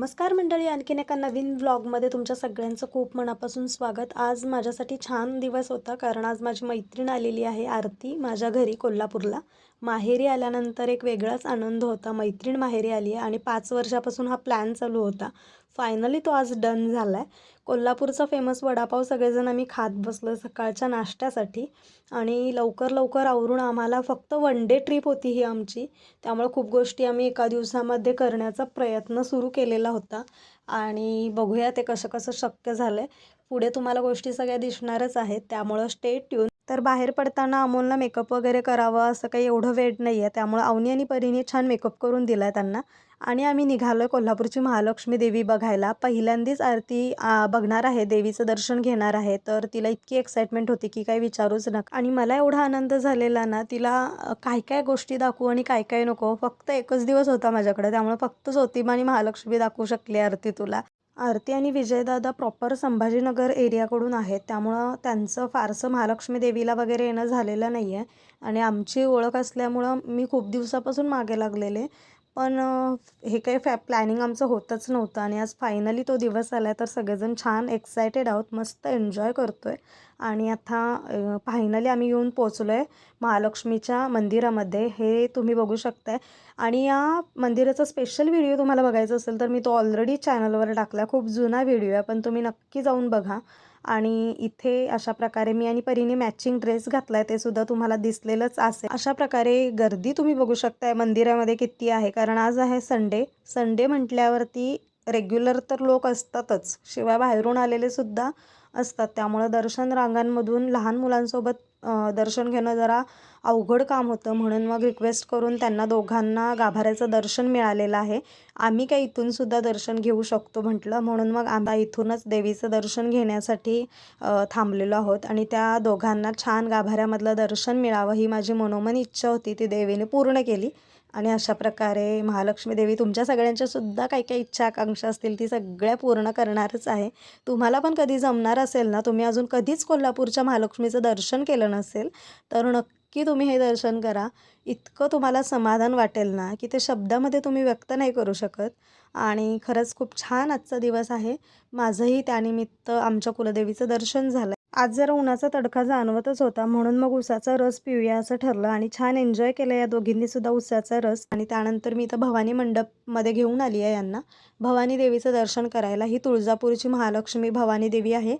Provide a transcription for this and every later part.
नमस्कार मंडळी आणखीन एका नवीन व्लॉगमध्ये तुमच्या सगळ्यांचं खूप मनापासून स्वागत. आज माझ्यासाठी छान दिवस होता कारण आज माझी मैत्रीण आलेली आहे आरती माझ्या घरी कोल्हापूरला. माहेरी आल्यानंतर एक वेगळाच आनंद होता. मैत्रीण माहेरी आली आहे आणि पाच वर्षापासून हा प्लॅन चालू होता. फायनली तो आज डन झाला आहे कोल्हापूरचा फेमस वडापाव सगळेजण आम्ही खात बसलो सकाळच्या नाश्त्यासाठी. आणि लवकर लवकर आवरून आम्हाला फक्त वन डे ट्रिप होती ही आमची. त्यामुळे खूप गोष्टी आम्ही एका दिवसामध्ये करण्याचा प्रयत्न सुरू केलेला होता. आणि बघूया ते कसं कसं शक्य झालं आहे पुढे तुम्हाला गोष्टी सगळ्या दिसणारच आहेत. त्यामुळं स्टे ट्यून तर बाहेर पडताना अमोलला मेकअप वगैरे करावं असं काही एवढं वेळ नाही आहे त्यामुळं अवनी आणि परीने छान मेकअप करून दिला आहे त्यांना. आणि आम्ही निघालो आहे कोल्हापूरची महालक्ष्मी देवी बघायला. पहिल्यांदाच आरती बघणार आहे देवीचं दर्शन घेणार आहे. तर तिला इतकी एक्साइटमेंट होती की काही विचारूच नका. आणि मला एवढा आनंद झालेला ना तिला काय काय गोष्टी दाखवू आणि काय काय नको. फक्त एकच दिवस होता माझ्याकडे. त्यामुळे फक्त ज्योतिबा आणि महालक्ष्मी दाखवू शकली आरती तुला. आरती आणि विजयदादा प्रॉपर संभाजीनगर एरियाकडून आहेत. त्यामुळं त्यांचं फारसं महालक्ष्मी देवीला वगैरे येणं झालेलं नाही आहे आणि आमची ओळख असल्यामुळं मी खूप दिवसापासून मागे लागलेले. पण हे काही फॅ प्लॅनिंग आमचं होतच नव्हतं. आणि आज फायनली तो दिवस आला आहे तर सगळेजण छान एक्सायटेड आहोत मस्त एन्जॉय करतो आहे आणि आता फायनली आम्ही येऊन पोचलो आहे महालक्ष्मीच्या मंदिरामध्ये. हे तुम्ही बघू शकताय. आणि या मंदिराचा स्पेशल व्हिडिओ तुम्हाला बघायचा असेल तर मी तो ऑलरेडी चॅनलवर टाकला. खूप जुना व्हिडिओ आहे पण तुम्ही नक्की जाऊन बघा. आणि इथे अशा प्रकारे मी आणि परीने मॅचिंग ड्रेस घातला आहे ते सुद्धा तुम्हाला दिसलेलंच असेल. अशा प्रकारे गर्दी तुम्ही बघू शकताय. मंदिरामध्ये किती आहे? कारण आज आहे संडे संडे म्हटल्यावरती रेग्युलर तर लोक असतातच. शिवाय बाहेरून आलेले सुद्धा असतात. त्यामुळं दर्शन रांगांमधून लहान मुलांसोबत दर्शन घेणं जरा अवघड काम होतं. म्हणून मग रिक्वेस्ट करून त्यांना दोघांना गाभाऱ्याचं दर्शन मिळालेलं आहे. आम्ही काय इथूनसुद्धा दर्शन घेऊ शकतो म्हटलं. म्हणून मग आम्हा इथूनच देवीचं दर्शन घेण्यासाठी थांबलेलो आहोत. आणि त्या दोघांना छान गाभाऱ्यामधलं दर्शन मिळावं ही माझी मनोमन इच्छा होती. ती देवीने पूर्ण केली. आणि अशा प्रकारे महालक्ष्मी देवी तुमच्या सगळ्यांच्या सुद्धा काही काही इच्छा आकांक्षा असतील ती सगळ्या पूर्ण करणारच आहे. तुम्हाला पण कधी जमणार असेल ना तुम्ही अजून कधीच कोल्हापूरच्या महालक्ष्मीचं दर्शन केलं नसेल तर नक्की तुम्ही हे दर्शन करा. इतकं तुम्हाला समाधान वाटेल ना की ते शब्दामध्ये तुम्ही व्यक्त नाही करू शकत. आणि खरंच खूप छान आजचा दिवस आहे. माझंही त्यानिमित्त आमच्या कुलदेवीचं दर्शन झालं. आज जरा उन्हाचा तडका जाणवतच होता म्हणून मग उसाचा रस पिऊया असं ठरलं आणि छान एन्जॉय केलं या दोघींनी सुद्धा उसाचा रस. आणि त्यानंतर मी इथं भवानी मंडपमध्ये घेऊन आली आहे यांना. भवानी देवीचं दर्शन करायला. ही तुळजापूरची महालक्ष्मी भवानी देवी आहे.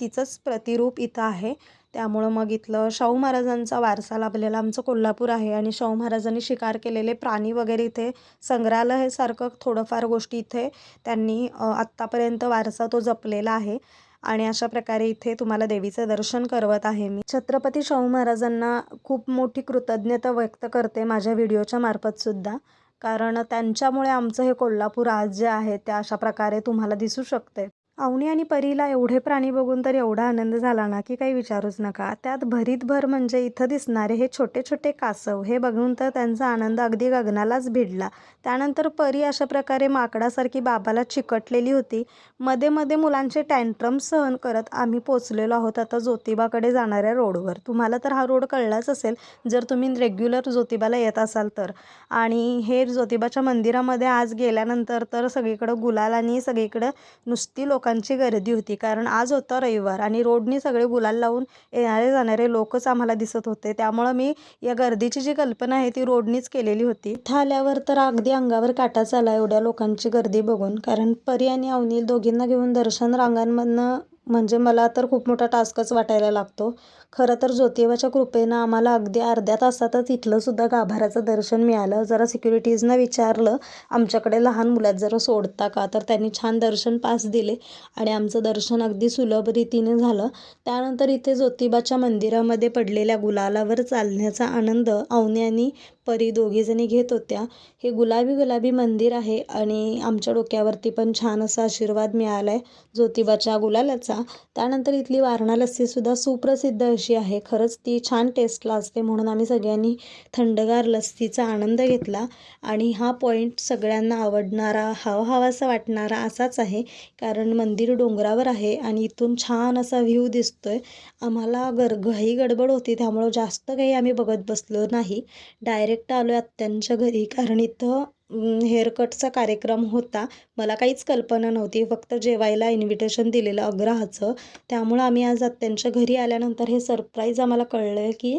तिचंच प्रतिरूप इथं आहे. त्यामुळं मग इथलं शाहू महाराजांचा वारसा लाभलेला आमचं कोल्हापूर आहे. आणि शाहू महाराजांनी शिकार केलेले प्राणी वगैरे इथे संग्रहालयासारखं थोडंफार गोष्टी इथे त्यांनी आत्तापर्यंत वारसा तो जपलेला आहे. आणि अशा प्रकारे इथे तुम्हाला देवीचं दर्शन करवत आहे मी. छत्रपती शाहू महाराजांना खूप मोठी कृतज्ञता व्यक्त करते माझ्या व्हिडिओच्या मार्फतसुद्धा कारण त्यांच्यामुळे आमचं हे कोल्हापूर आज जे आहे ते अशा प्रकारे तुम्हाला दिसू शकते. अवनी आणि परीला एवढे प्राणी बघून तर एवढा आनंद झाला ना की काही विचारूच नका. त्यात भरीतभर म्हणजे इथं दिसणारे हे छोटे छोटे कासव हे बघून तर त्यांचा आनंद अगदी गगनालाच भिडला. त्यानंतर परी अशा प्रकारे माकडासारखी बाबाला चिकटलेली होती. मध्ये मध्ये मुलांचे टँट्रम सहन करत आम्ही पोचलेलो आहोत आता ज्योतिबाकडे जाणाऱ्या रोडवर. तुम्हाला तर हा रोड कळलाच असेल जर तुम्ही रेग्युलर ज्योतिबाला येत असाल तर. आणि हे ज्योतिबाच्या मंदिरामध्ये आज गेल्यानंतर तर सगळीकडं गुलाल आणि सगळीकडं नुसती लोकांची गर्दी होती. कारण आज होता रविवार आणि रोडनी सगळे गुलाल लावून येणारे जाणारे लोकच आम्हाला दिसत होते. त्यामुळं मी या गर्दीची जी कल्पना आहे ती रोडनीच केलेली होती. इथं आल्यावर तर अगदी अंगावर काटाच आला एवढ्या लोकांची गर्दी बघून. कारण परी आणि अवनील दोघींना घेऊन दर्शन रांगांमधनं म्हणजे मला तर खूप मोठा टास्कच वाटायला लागतो. खरं तर ज्योतिबाच्या कृपेनं आम्हाला अगदी अर्ध्या तासातच इथलं सुद्धा गाभाऱ्याचं दर्शन मिळालं. जरा सिक्युरिटीजनं विचारलं आमच्याकडे लहान मुलात जरा सोडता का? तर त्यांनी छान दर्शन पास दिले आणि आमचं दर्शन अगदी सुलभ रीतीने झालं. त्यानंतर इथे ज्योतिबाच्या मंदिरामध्ये पडलेल्या गुलालावर चालण्याचा आनंद अवन्यानी आणि परी दोघीजणी घेत होत्या. हे गुलाबी गुलाबी मंदिर आहे आणि आमच्या डोक्यावरती पण छान असा आशीर्वाद मिळाला आहे ज्योतिबाच्या गुलालाचा. त्यानंतर इथली वारणा लस्सीसुद्धा सुप्रसिद्ध अशी आहे. खरंच ती छान टेस्टला असते म्हणून आम्ही सगळ्यांनी थंडगार लस्सीचा आनंद घेतला. आणि हा पॉईंट सगळ्यांना आवडणारा हवाहवासा वाटणारा असाच आहे. कारण मंदिर डोंगरावर आहे आणि इथून छान असा व्ह्यू आहे आम्हाला गर घाई गडबड होती. त्यामुळं जास्त काही आम्ही बघत बसलो नाही. डायरेक्ट आलो आहे आत्यांच्या घरी. कारण इथं हेअरकटचा कार्यक्रम होता. मला काहीच कल्पना नव्हती. फक्त जेवायला इन्व्हिटेशन दिलेलं अग्रहाचं त्यामुळं आम्ही आज आत्यांच्या घरी आल्यानंतर हे सरप्राईज आम्हाला कळलं की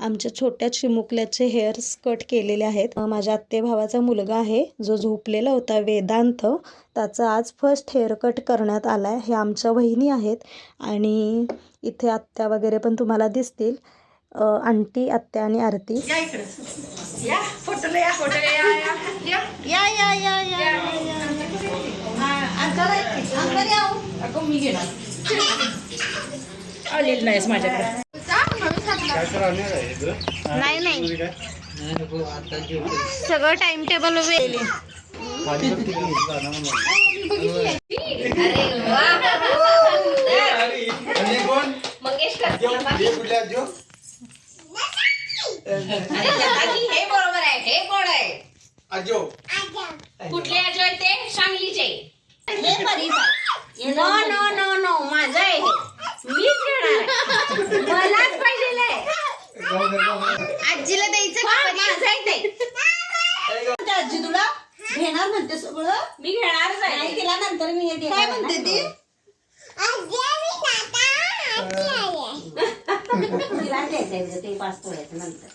आमच्या छोट्या चिमुकल्याचे हेअर्स कट केलेले आहेत. माझ्या आत्ते भावाचा मुलगा आहे. जो झोपलेला होता वेदांत. त्याचा आज फर्स्ट हेअर कट करण्यात आला आहे हे आमच्या वहिनी आहेत. आणि इथे आत्या वगैरे पण तुम्हाला दिसतील. आंटी आत्या आणि आरती. या इकडे. या फोटोला या. फोटोला या या. या या या या या अगं मी घेणार आलेली नाहीस माझ्याकडे. नाही नाही. सगळं टाइम टेबल वेळ हे बरोबर आहे हे कोण आहे. आजो. कुठले अजय ते? सांगलीचे. हे आहे नो नो नो नो माझं आहे हे. मीच घेणार आहे. मलाच पाहिजे आजीला द्यायचं माझं आहे ते. आजी तुला घेणार म्हणते सगळं. मी घेणारच आहे. नाही केला नंतर मी हे काय म्हणते ती? तिला द्यायचंय ते पाच तोळ्याचं नंतर.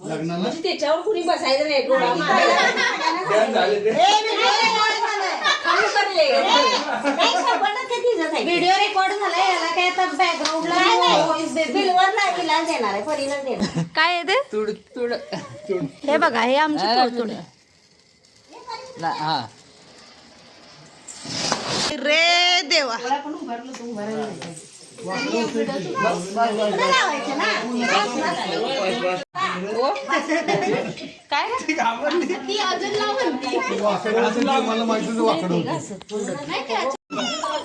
लग्नाला? म्हणजे त्याच्यावर कुणी बसायचं नाही डोळा ध्यान झाले ते. व्हिडिओ रेकॉर्ड झालाय. याला काय आता बॅकग्राऊंडला बिलवर नाही देणार आहे परीलाच देणार काय आहे ते? तुड तुड. हे बघा हे आमचे तुडतुडे हा. रे देवा. मला माहिती वाकड होतं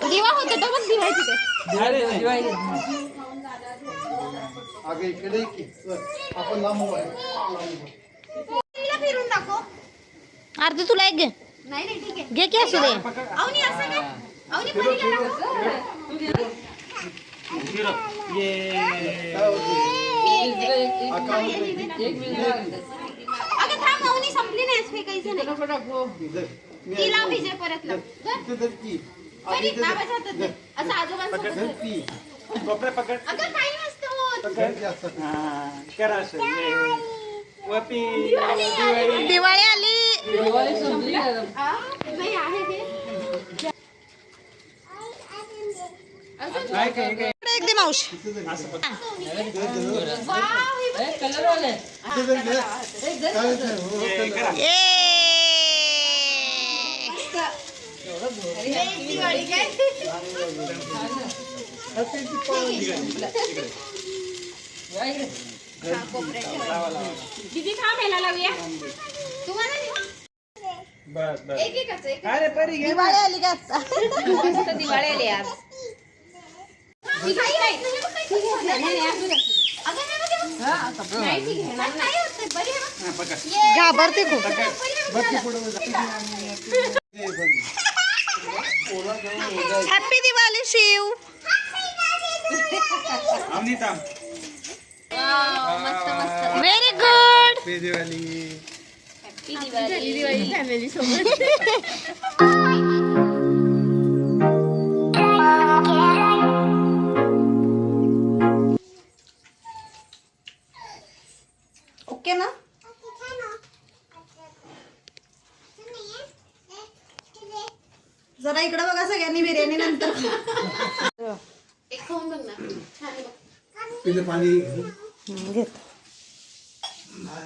दिवा होते तो पण दिवा तिथे अगं इकडे ये की चल, आपण लांब उभा आहे. फिरून दाखव आरती तुला एक घे. नाही नाही ठीक आहे. घे की असू दे. संपली नाही नाही. परत. असं की. असं. दिवाळी आली. आ, नाही आहे ते. एक दे मावशी. दीदी लावूया. तुम्हाला देऊ? एक एकच एक दिवाळी आली का दिवाळी आली आज. घाबरते खूप बरी आहे बघ. Happy Diwali Shiv very good okay सगळ्यांनी बिर्याणी नंतर एक खाऊन बघ ना. छान आहे बघ. पिलं पाणी घेत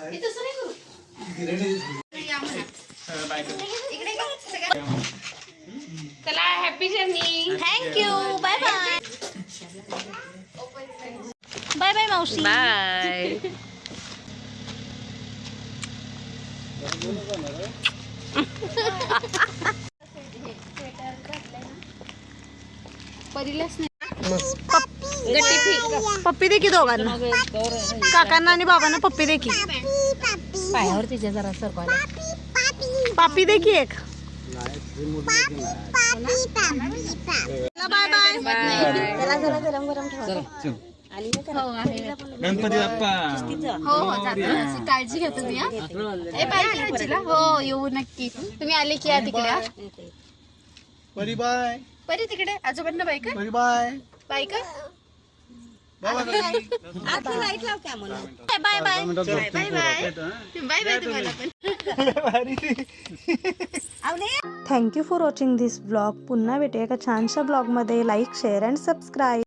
हे तसं नाही करू. या म्हणा. इकडे ये. सगळ्या- चला happy journey thank you bye bye bye bye मावशी बाय पप्पी देखी दोघांना? काकांना बाबा ना पप्पी देखी. पायावर जरा सरकवायला पापी देखी एक. बाय बाय हो हो हो. नक्की. आले बाय परी तिकडे आजोबांना बाय. का बाय बाय का bye bye. Bye bye. Thank you for watching this blog पुन्हा भेटूया एका छानशा ब्लॉगमध्ये. Like share and subscribe